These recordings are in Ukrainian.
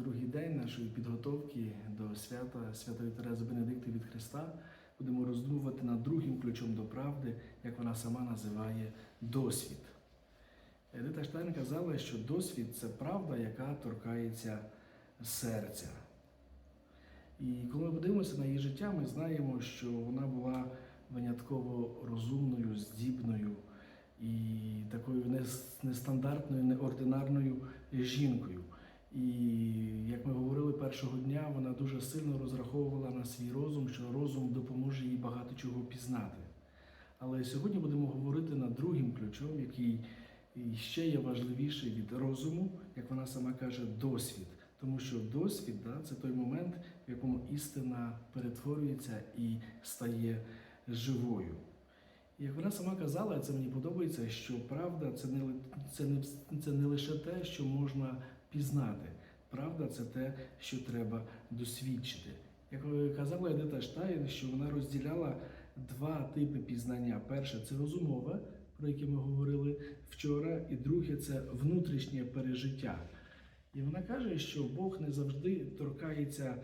другий день нашої підготовки до свята Святої Терези Бенедикти від Христа будемо роздумувати над другим ключом до правди, як вона сама називає досвід. Едита Штайн казала, що досвід це правда, яка торкається серця. І коли ми подивимося на її життя, ми знаємо, що вона була винятково розумною, здібною і такою нестандартною, неординарною жінкою. І як ми говорили першого дня, вона дуже сильно розраховувала на свій розум, що розум допоможе їй багато чого пізнати. Але сьогодні будемо говорити над другим ключом, який ще є важливіший від розуму, як вона сама каже, досвід. Тому що досвід да, це той момент, в якому істина перетворюється і стає живою. Як вона сама казала, це мені подобається, що правда це не, це не, це не лише те, що можна пізнати. Правда це те, що треба досвідчити. Як казала Едита Штайн, що вона розділяла два типи пізнання. Перше це розумове, про яке ми говорили вчора, і друге це внутрішнє пережиття. І вона каже, що Бог не завжди торкається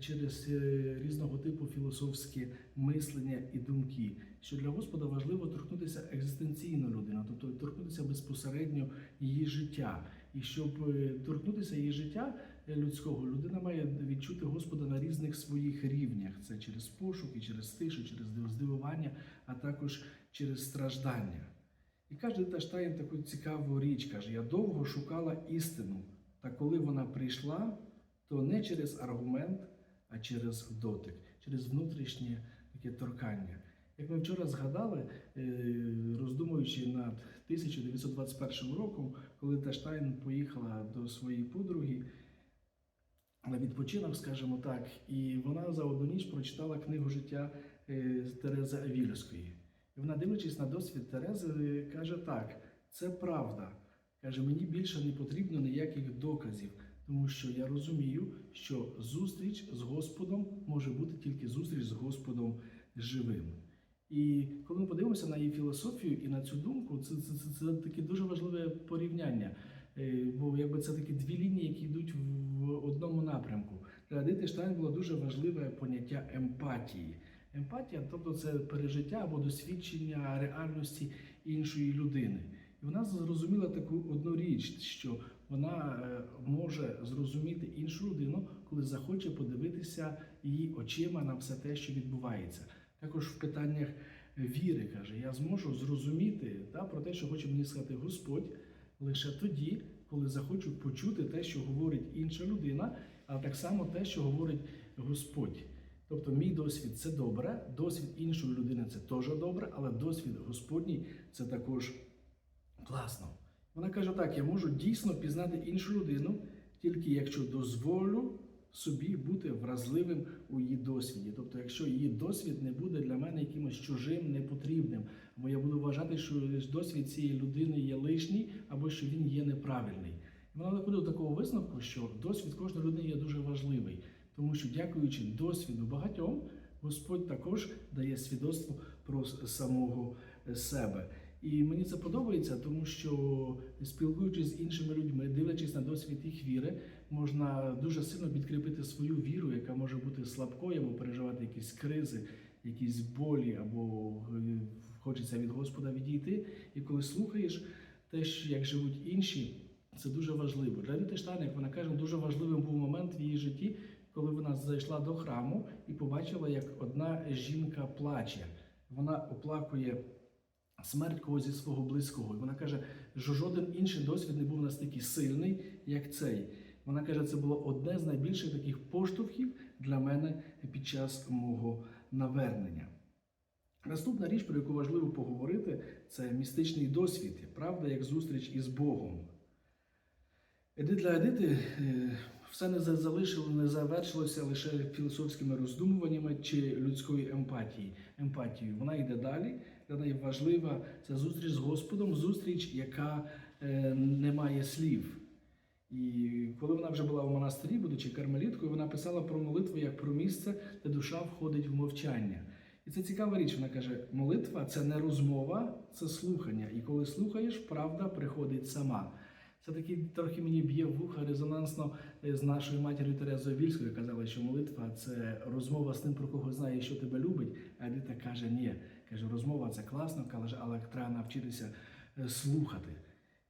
через е, різного типу філософське мислення і думки. Що для Господа важливо торкнутися екзистенційно людину, тобто торкнутися безпосередньо її життя. І щоб е, торкнутися її життя е, людського, людина має відчути Господа на різних своїх рівнях. Це через пошук, і через тишу, через здивування, а також через страждання. І каже Дита Штайн таку цікаву річ, каже: я довго шукала істину, та коли вона прийшла, то не через аргумент, а через дотик, через внутрішнє таке торкання. Як ми вчора згадали, е, роздумуючи над 1921 роком, коли Таштайн поїхала до своєї подруги на відпочинок, скажімо так, і вона за одну ніч прочитала книгу життя е, Терези Авільської. І вона, дивлячись на досвід Терези, каже так: це правда. Каже, мені більше не потрібно ніяких доказів, тому що я розумію, що зустріч з Господом може бути тільки зустріч з Господом живим. І коли ми подивимося на її філософію і на цю думку, це, це, це, це таке дуже важливе порівняння. Е, Бо якби це такі дві лінії, які йдуть в одному напрямку. Для Едити Штайн було дуже важливе поняття емпатії. Емпатія, тобто це пережиття або досвідчення реальності іншої людини. І вона зрозуміла таку одну річ, що вона е, може зрозуміти іншу людину, коли захоче подивитися її очима на все те, що відбувається. Також в питаннях віри каже: я зможу зрозуміти та, про те, що хоче мені сказати Господь, лише тоді, коли захочу почути те, що говорить інша людина, а так само те, що говорить Господь. Тобто, мій досвід це добре, досвід іншої людини це теж добре, але досвід Господній це також класно. Вона каже так: я можу дійсно пізнати іншу людину, тільки якщо дозволю собі бути вразливим у її досвіді. Тобто, якщо її досвід не буде для мене якимось чужим, непотрібним, або я буду вважати, що досвід цієї людини є лишній, або що він є неправильний. І вона доходить до такого висновку, що досвід кожної людини є дуже важливий, тому що, дякуючи досвіду багатьом, Господь також дає свідоцтво про самого себе. І мені це подобається, тому що спілкуючись з іншими людьми, дивлячись на досвід їх віри, можна дуже сильно підкріпити свою віру, яка може бути слабкою або переживати якісь кризи, якісь болі, або е, хочеться від Господа відійти. І коли слухаєш те, як живуть інші, це дуже важливо. Для Рити Штайн, як вона каже, дуже важливим був момент в її житті, коли вона зайшла до храму і побачила, як одна жінка плаче. Вона оплакує смерть когось зі свого близького. І вона каже, що жоден інший досвід не був настільки сильний, як цей. Вона каже, це було одне з найбільших таких поштовхів для мене під час мого навернення. Наступна річ, про яку важливо поговорити, це містичний досвід, правда, як зустріч із Богом. Еди для Едити е, все не залишило, не завершилося лише філософськими роздумуваннями чи людською емпатією. емпатією. Вона йде далі. Для неї важлива ця зустріч з Господом, зустріч, яка е, не має слів. І коли вона вже була в монастирі, будучи кармеліткою, вона писала про молитву як про місце, де душа входить в мовчання. І це цікава річ. Вона каже: молитва це не розмова, це слухання. І коли слухаєш, правда приходить сама. Це такий трохи мені б'є вуха резонансно е, з нашою матір'ю Терезою Вільською. Казали, що молитва це розмова з тим, про кого знає, що тебе любить. А Едита каже, ні. Каже, розмова це класно, але треба навчитися е, слухати.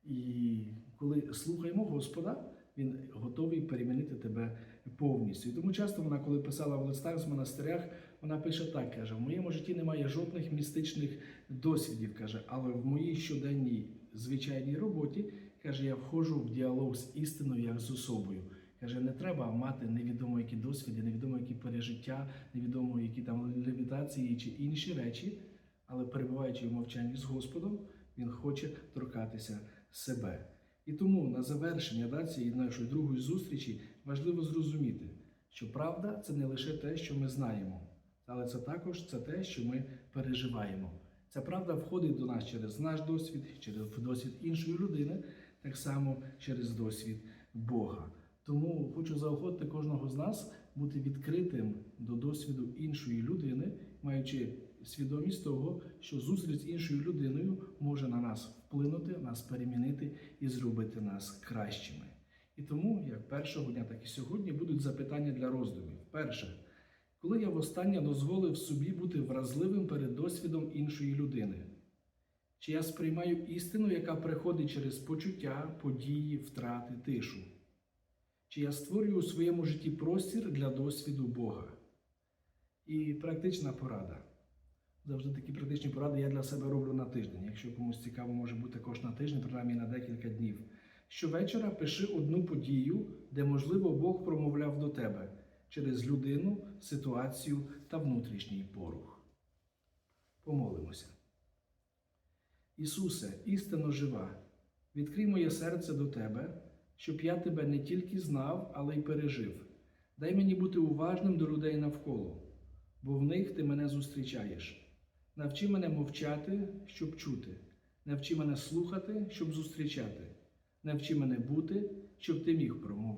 І коли слухаємо Господа, Він готовий перемінити тебе повністю. І тому часто вона, коли писала в листах з монастирях, вона пише так: каже: в моєму житті немає жодних містичних досвідів, каже, але в моїй щоденній звичайній роботі каже, я входжу в діалог з істиною як з особою. Каже, не треба мати невідомо які досвіди, невідомо які пережиття, невідомо які там левітації чи інші речі, але перебуваючи в мовчанні з Господом, він хоче торкатися себе. І тому на завершення да, цієї нашої другої зустрічі важливо зрозуміти, що правда це не лише те, що ми знаємо, але це також це те, що ми переживаємо. Ця правда входить до нас через наш досвід, через досвід іншої людини, так само через досвід Бога. Тому хочу заохотити кожного з нас бути відкритим до досвіду іншої людини, маючи свідомість того, що зустріч з іншою людиною може на нас вплинути, нас перемінити і зробити нас кращими. І тому, як першого дня, так і сьогодні, будуть запитання для роздумів. Перше, коли я востаннє дозволив собі бути вразливим перед досвідом іншої людини? Чи я сприймаю істину, яка приходить через почуття, події, втрати, тишу? Чи я створюю у своєму житті простір для досвіду Бога? І практична порада. Завжди такі практичні поради я для себе роблю на тиждень. Якщо комусь цікаво, може бути також на тиждень, принаймні на декілька днів. Щовечора пиши одну подію, де, можливо, Бог промовляв до тебе через людину, ситуацію та внутрішній порух. Помолимося. Ісусе, істинно жива, відкрий моє серце до Тебе, щоб я Тебе не тільки знав, але й пережив. Дай мені бути уважним до людей навколо, бо в них ти мене зустрічаєш. Навчи мене мовчати, щоб чути. Навчи мене слухати, щоб зустрічати. Навчи мене бути, щоб ти міг промовити.